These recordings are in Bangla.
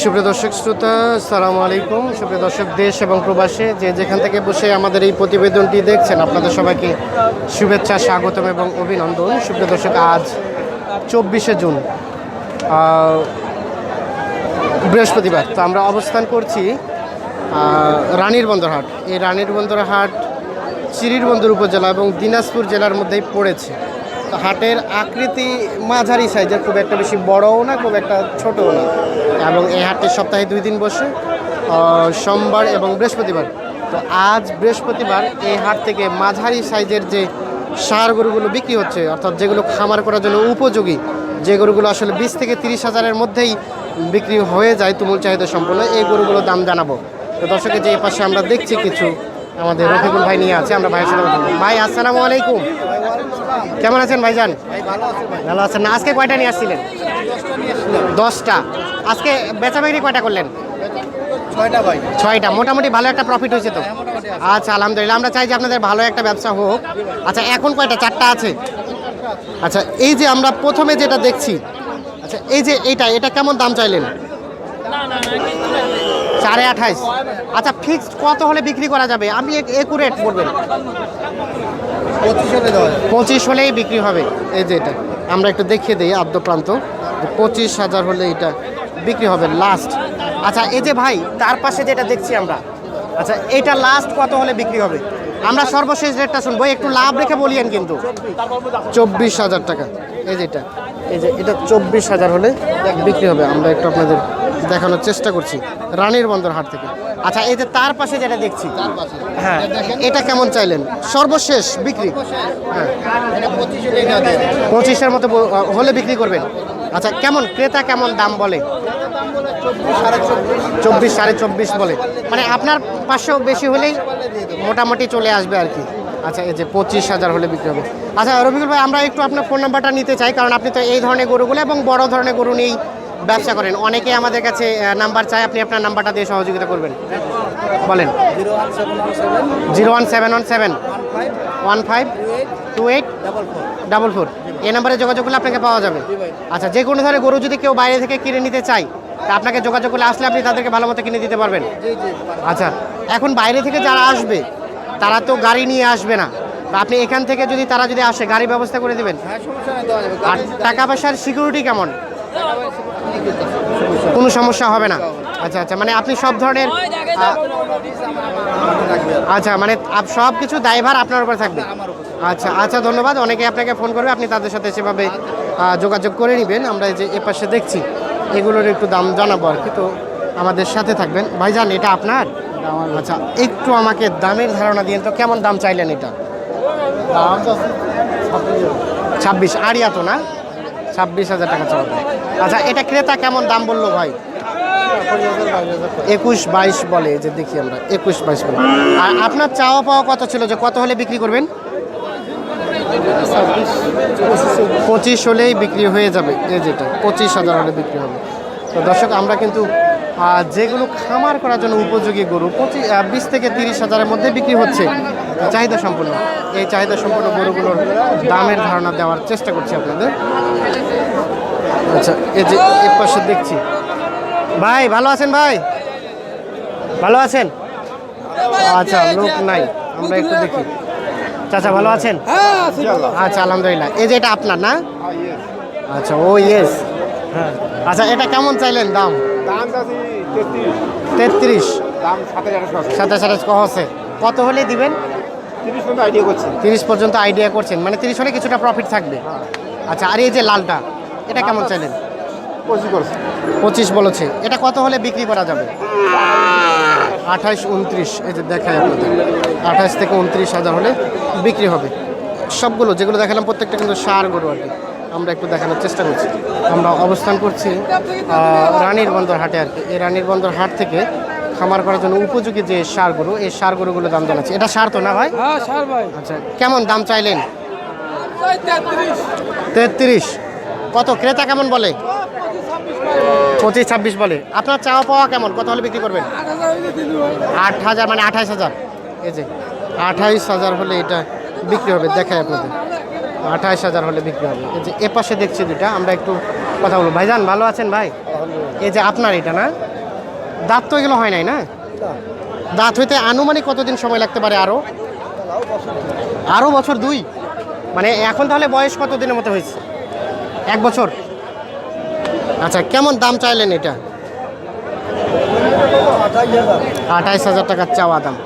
সুপ্রিয় দর্শক শ্রোতা সালাম আলাইকুম। সুপ্রিয় দর্শক, দেশ এবং প্রবাসে যে যেখান থেকে বসে আমাদের এই প্রতিবেদনটি দেখছেন, আপনাদের সবাইকে শুভেচ্ছা, স্বাগতম এবং অভিনন্দন। সুপ্রিয় দর্শক, আজ চব্বিশে জুন বৃহস্পতিবার। তো আমরা অবস্থান করছি রানীর বন্দরহাট এই রানীর বন্দরহাট চিরিরবন্দর উপজেলা এবং দিনাজপুর জেলার মধ্যেই পড়েছে। হাটের আকৃতি মাঝারি সাইজের, খুব একটা বেশি বড়ও না, খুব একটা ছোটও না। এবং এই হাটটি সপ্তাহে দুই দিন বসে সোমবার এবং বৃহস্পতিবার। তো আজ বৃহস্পতিবার এই হাট থেকে মাঝারি সাইজের যে সার গরুগুলো বিক্রি হচ্ছে, অর্থাৎ যেগুলো খামার করার জন্য উপযোগী, যে গরুগুলো আসলে বিশ থেকে তিরিশ হাজারের মধ্যেই বিক্রি হয়ে যায় তুমুল চাহিদা সম্পন্ন, এই গরুগুলোর দাম জানাব। তো দর্শকের যে পাশে আমরা দেখছি কিছু আমাদের রফিকুল ভাই নিয়ে আছে, আমরা ভাইয়ের সাথে। ভাই, আসসালামু আলাইকুম। কেমন আছেন ভাইজান? ভালো আছেন। না আজকে কয়টা নিয়ে আসছিলেন? দশটা। আজকে বেচা বিক্রি কয়টা করলেন? ছয়টা ভাই। ছয়টা। মোটামুটি ভালো একটা প্রফিট হয়েছে তো? আচ্ছা আলহামদুলিল্লাহ। আমরা চাই যে আপনাদের ভালো একটা ব্যবসা হোক। আচ্ছা এখন কয়টা? চারটা আছে? আচ্ছা এই যে আমরা প্রথমে যেটা দেখছি আচ্ছা এই যে এইটা এটা কেমন দাম চাইলেন? সাড়ে আঠাইশ। আচ্ছা ফিক্সড কত হলে বিক্রি করা যাবে? আপনি একুরেট বলবেন। পঁচিশ হলেই বিক্রি হবে। এই যে এটা, আমরা একটু দেখিয়ে দিই আদ্য প্রান্ত। পঁচিশ হাজার হলে এটা বিক্রি হবে লাস্ট আচ্ছা এই যে ভাই, তার পাশে যেটা দেখছি আমরা আচ্ছা এটা লাস্ট কত হলে বিক্রি হবে? আমরা সর্বশেষ রেটটা শুনব, একটু লাভ রেখে বলিয়েন কিন্তু। চব্বিশ হাজার টাকা। এই যে এটা, এই যে এটা চব্বিশ হাজার হলে বিক্রি হবে। আমরা একটু আপনাদের দেখানোর চেষ্টা করছি রানীর বন্দর হাট থেকে। আচ্ছা এই যে তার পাশে যেটা দেখছি হ্যাঁ। এটা কেমন চাইলেন? সর্বশেষ বিক্রি? হ্যাঁ। পঁচিশের মতো হলে বিক্রি করবেন। আচ্ছা কেমন ক্রেতা কেমন দাম বলে? চব্বিশ সাড়ে চব্বিশ বলে। মানে আপনার পাঁচশো বেশি হলেই মোটামুটি চলে আসবে আর কি। আচ্ছা এই যে পঁচিশ হাজার হলে বিক্রি হবে। আচ্ছা রবিকুল ভাই আমরা একটু আপনার ফোন নাম্বারটা নিতে চাই কারণ আপনি তো এই ধরনের গরুগুলো এবং বড় ধরনের গরু নিয়েই ব্যবসা করেন। অনেকে আমাদের কাছে নাম্বার চাই আপনি আপনার নাম্বারটা দিয়ে সহযোগিতা করবেন। বলেন। Zero one seven one seven. One five two eight double four. এই নাম্বারে যোগাযোগ করলে আপনাকে পাওয়া যাবে। আচ্ছা যে কোনো ধরনের গরু যদি কেউ বাইরে থেকে কিনে নিতে চায়, তা আপনাকে যোগাযোগ করলে আসলে আপনি তাদেরকে ভালো মতো কিনে দিতে পারবেন। আচ্ছা এখন বাইরে থেকে যারা আসবে, তারা তো গাড়ি নিয়ে আসবে না। আপনি এখান থেকে যদি তারা যদি আসে, গাড়ি ব্যবস্থা করে দেবেন? আর টাকা পয়সার সিকিউরিটি কেমন? কোনো সমস্যা হবে না? আচ্ছা আচ্ছা মানে আপনি সব ধরনের আচ্ছা মানে সব কিছু দায়ভার আপনার উপর থাকবে? আচ্ছা আচ্ছা ধন্যবাদ। অনেকে আপনাকে ফোন করবে আপনি তাদের সাথে সেভাবে যোগাযোগ করে নেবেন। আমরা এই যে এ পাশে দেখছি এগুলোর একটু দাম জানাব আর কি। তো আমাদের সাথে থাকবেন। ভাই ভাইজান এটা আপনার? আচ্ছা একটু আমাকে দামের ধারণা দিন তো কেমন দাম চাইলেন এটা? ছাব্বিশ আড়িয়া তো না? ছাব্বিশ হাজার টাকা চাওয়া আচ্ছা এটা ক্রেতা কেমন দাম বলল ভাই? একুশ বাইশ বলে যে দেখি আমরা, একুশ বাইশ বলে। আর আপনার চাওয়া পাওয়া কত ছিল? যে কত হলে বিক্রি করবেন? পঁচিশ হলেই বিক্রি হয়ে যাবে, এই যেটা, পঁচিশ হাজার হলে বিক্রি হবে। তো দর্শক, আমরা কিন্তু যেগুলো খামার করার জন্য উপযোগী গরু পঁচিশ বিশ থেকে তিরিশ হাজারের মধ্যে বিক্রি হচ্ছে। চাহিদা সম্পূর্ণ এই চাহিদা সম্পূর্ণ গরুগুলোর দামের ধারণা দেওয়ার চেষ্টা করছি আপনাদের। আচ্ছা এই যে এর পাশে দেখছি। ভাই, ভালো আছেন ভাই? ভালো আছেন? আচ্ছা লোক নাই। আমরা একটু দেখি। চাচা, ভালো আছেন? আচ্ছা আলহামদুলিল্লাহ। এই যে এটা আপনার না? আচ্ছা ও ইয়েস হ্যাঁ। আচ্ছা এটা কেমন চাইলেন দাম? তেত্রিশ। সাতাশ আঠাশ আঠাশ কহসে কত হলে দিবেন? তিরিশ পর্যন্ত আইডিয়া করছেন। মানে তিরিশ হলে কিছুটা প্রফিট থাকবে। আচ্ছা আর এই যে লালটা এটা কেমন চাইলেন? পঁচিশ বলেছে। এটা কত হলে বিক্রি করা যাবে? আঠাইশ উনত্রিশ। এই যে দেখায় আপনাদের। আঠাইশ থেকে উনত্রিশ হাজার হলে বিক্রি হবে। সবগুলো যেগুলো দেখালাম প্রত্যেকটা কিন্তু সার গরু আর কি। আমরা একটু দেখানোর চেষ্টা করছি। আমরা অবস্থান করছি রানীর বন্দর হাটে আর কি। এই রানীর বন্দর হাট থেকে খামার করার জন্য উপযোগী যে সার গরু এই সার গরুগুলো দাম জানাচ্ছি। এটা সার তো না ভাই? হ্যাঁ ভাই। আচ্ছা কেমন দাম চাইলেন? তেত্রিশ। কত? ক্রেতা কেমন বলে? পঁচিশ ছাব্বিশ বলে। আপনার চাওয়া পাওয়া কেমন? কত হলে বিক্রি করবেন? আট হাজার মানে আঠাইশ হাজার। এই যে আঠাইশ হাজার হলে এটা বিক্রি হবে। দেখায় আপনাদের। আঠাইশ হাজার হলে বিক্রি হবে। এই যে এ পাশে দেখছি দুটা আমরা একটু কথা বলব। ভাইজান, ভালো আছেন ভাই? এই যে আপনার এটা না? দাঁত তো এগুলো হয় নাই না? দাঁত হইতে আনুমানিক কতদিন সময় লাগতে পারে আরও আরও বছর দুই? মানে এখন তাহলে বয়স কত দিনের মতো হয়েছে? এক বছর? আচ্ছা কেমন দাম চাইলেন এটা? আঠাইশ হাজার টাকার চাওয়া দাম।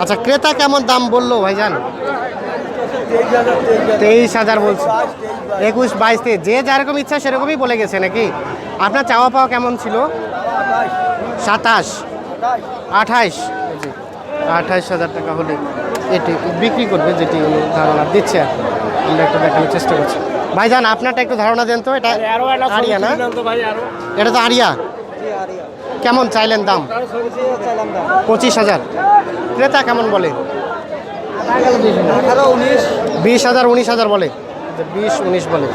আচ্ছা ক্রেতা কেমন দাম বলল ভাইজান? তেইশ হাজার বলছে। একুশ বাইশ তেইশ যে যেরকম ইচ্ছা সেরকমই বলে গেছে নাকি? আপনার চাওয়া পাওয়া কেমন ছিল? সাতাশ। আঠাইশ আঠাইশ হাজার টাকা হলে এটি বিক্রি করবে যেটি ধারণা দিচ্ছে আর আমরা একটু দেখানোর চেষ্টা করছি। ভাইজান আপনারটা একটু ধারণা দেন তো এটা আরিয়া না? এটা তো আরিয়া। কেমন চাইলেন দাম। পঁচিশ হাজার। ক্রেতা কেমন বলে? বিশ হাজার উনিশ হাজার বলে। বিশ উনিশ বলে।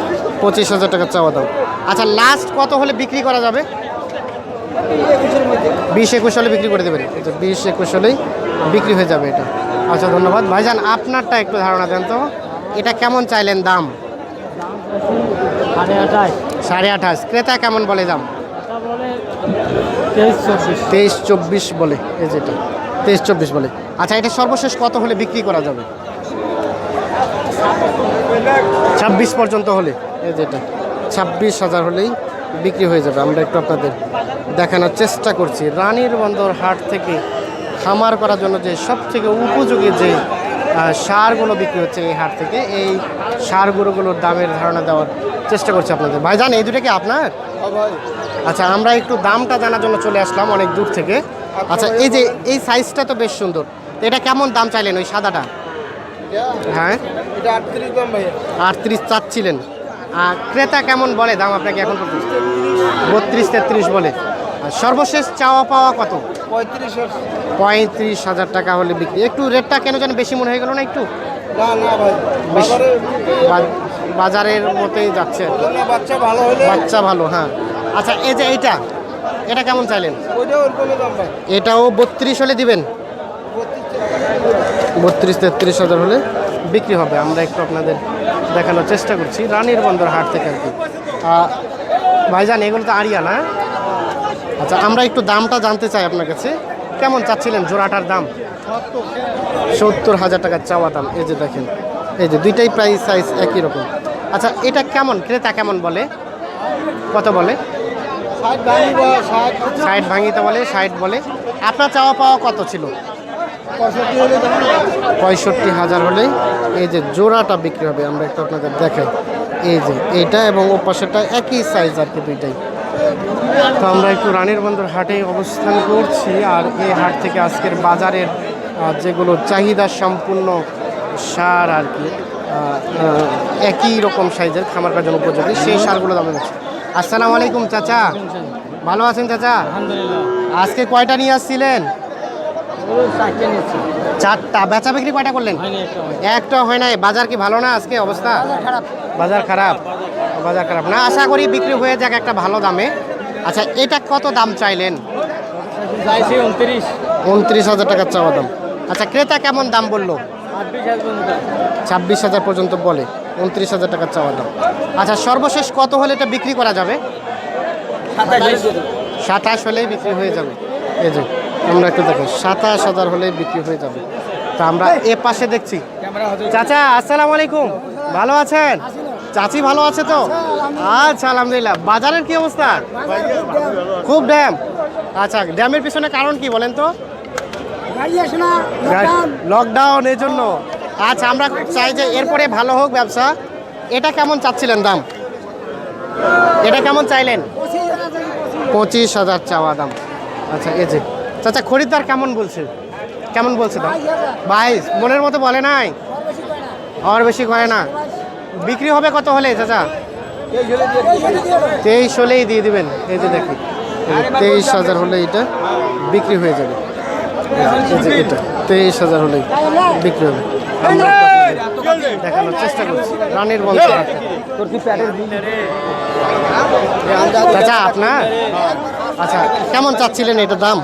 পঁচিশ হাজার টাকা চাওয়া দাম আচ্ছা লাস্ট কত হলে বিক্রি করা যাবে? বিশ একুশ হলে বিক্রি করে দেবেন। বিশ একুশ হলেই বিক্রি হয়ে যাবে এটা। আচ্ছা ধন্যবাদ। ভাইজান আপনারটা একটু ধারণা দেন তো। এটা কেমন চাইলেন দাম? সাড়ে আঠাশ। সাড়ে আঠাশ। ক্রেতা কেমন বলে দাম? তেইশ চব্বিশ বলে এই যেটা। তেইশ চব্বিশ বলে। আচ্ছা এটা সর্বশেষ কত হলে বিক্রি করা যাবে? ছাব্বিশ পর্যন্ত হলে এই যেটা ছাব্বিশ হাজার হলেই বিক্রি হয়ে যাবে। আমরা একটু আপনাদের দেখানোর চেষ্টা করছি। রানীর বন্দর হাট থেকে খামার করার জন্য যে সব থেকে উপযোগী যে সারগুলো বিক্রি হচ্ছে এই হাট থেকে এই সারগুলোগুলোর দামের ধারণা দেওয়ার চেষ্টা করছি আপনাদের। ভাইজান এই দুটো কি আপনার? আচ্ছা আমরা একটু দামটা জানার জন্য চলে আসলাম অনেক দূর থেকে। আচ্ছা এই যে এই সাইজটা তো বেশ সুন্দর। এটা কেমন দাম চাইলেন ওই সাদাটা? হ্যাঁ? আটত্রিশ চাচ্ছিলেন। আর ক্রেতা কেমন বলে দাম আপনাকে এখন পর্যন্ত? বত্রিশ তেত্রিশ বলে। আর সর্বশেষ চাওয়া পাওয়া কত? পঁয়ত্রিশ হাজার টাকা হলে বিক্রি। একটু রেটটা কেন যেন বেশি মনে হয়ে গেল না একটু? বাজারের মতোই যাচ্ছে বাচ্চা ভালো হ্যাঁ। আচ্ছা এই যে এইটা এটা কেমন চাইলেন? এটাও বত্রিশ হলে দিবেন? বত্রিশ তেত্রিশ হাজার হলে বিক্রি হবে। আমরা একটু আপনাদের দেখানোর চেষ্টা করছি রানীর বন্দর হাট থেকে আর কি। ভাইজান এগুলো তো আরিয়া না? আচ্ছা আমরা একটু দামটা জানতে চাই আপনার কাছে। কেমন চাচ্ছিলেন জোড়াটার দাম? সত্তর হাজার টাকার চাওয়া দাম। এই যে দেখেন এই যে দুইটাই প্রাইস সাইজ একই রকম। আচ্ছা এটা কেমন? ক্রেতা কেমন বলে? কত বলে? ষাট ষাট ভাঙিতে বলে। ষাট বলে আপনার চাওয়া পাওয়া কত ছিল? পঁয়ষট্টি হাজার হলে এই যে জোড়াটা বিক্রি হবে আমরা একটু আপনাদের দেখাই এই যে এইটা এবং ও একই সাইজ আর কি দুইটাই। তো আমরা একটু রানীর বন্দর হাটে অবস্থান করছি আর এই হাট থেকে আজকের বাজারের যেগুলো চাহিদা সম্পূর্ণ সার আর কি একই রকম সাইজের খামার কাজের উপযোগী সেই সারগুলো দাম হচ্ছে আসসালামু আলাইকুম চাচা। ভালো আছেন চাচা? আলহামদুলিল্লাহ। আজকে কয়টা নিয়ে আসছিলেন? চারটে বেচা বিক্রি কয়টা করলেন? একটা হয় নাই। বাজার কি ভালো না আজকে অবস্থা? খারাপ। বাজার খারাপ? বাজার খারাপ না। আশা করি বিক্রি হয়ে যাক একটা ভালো দামে। আচ্ছা এটা কত দাম চাইলেন? উনত্রিশ। হাজার টাকার চাওয়া দাম। আচ্ছা ক্রেতা কেমন দাম বলল? ছাব্বিশ হাজার পর্যন্ত বলে। উনত্রিশ হাজার টাকার চাওয়া দাম। আচ্ছা সর্বশেষ কত হলে এটা বিক্রি করা যাবে? সাতাশ। হলেই বিক্রি হয়ে যাবে। এই যে আমরা একটু দেখো সাতাশ হাজার হলেই বিক্রি হয়ে যাবে। তা আমরা এ পাশে দেখছি। চাচা আসসালামু আলাইকুম। ভালো আছেন? চাচি ভালো আছে তো? আচ্ছা আলহামদুলিল্লাহ। বাজারের কি অবস্থা? খুব ড্যাম। আচ্ছা ড্যামের পিছনে কারণ কি বলেন তো? লকডাউন এই জন্য। আচ্ছা আমরা চাই যে এরপরে ভালো হোক ব্যবসা। এটা কেমন চাচ্ছিলেন দাম? এটা কেমন চাইলেন? পঁচিশ হাজার চাওয়া দাম। আচ্ছা এই যে। চাচা, খরিদ্দার কেমন বলছে? কেমন বলছে দাম? বাইশ। মনের মতো বলে নাই? আর বেশি করে না। বিক্রি হবে কত হলে, চাচা? তেইশ হলেই দিয়ে দিবেন। এই যে দেখি। তেইশ হাজার হলে এটা বিক্রি হয়ে যাবে। এটা। তেইশ হাজার হলেই বিক্রি হবে। আমরা দেখানোর চেষ্টা করছি। রানের বন্ধ চাচা আপনার? আচ্ছা কেমন চাচ্ছিলেন এটা দাম?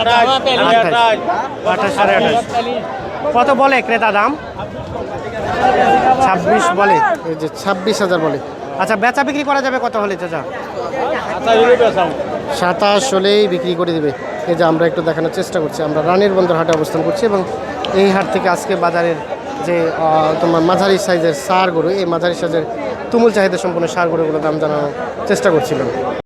আঠাশ। সাড়ে আঠাশ। কত বলে ক্রেতা দাম? ছাব্বিশ বলে। এই যে ছাব্বিশ হাজার বলে। আচ্ছা বেচা বিক্রি করা যাবে কত হলে চাচা? সাতাশ হলেই বিক্রি করে দেবে। এই যে আমরা একটু দেখানোর চেষ্টা করছি। আমরা রানীর বন্দর হাটে অবস্থান করছি এবং এই হাট থেকে আজকে বাজারের যে তোমার মাঝারি সাইজের সার গরু, এই মাঝারি সাইজের তুমুল চাহিদা সম্পন্ন সার গরুগুলোর দাম জানানোর চেষ্টা করছিলাম।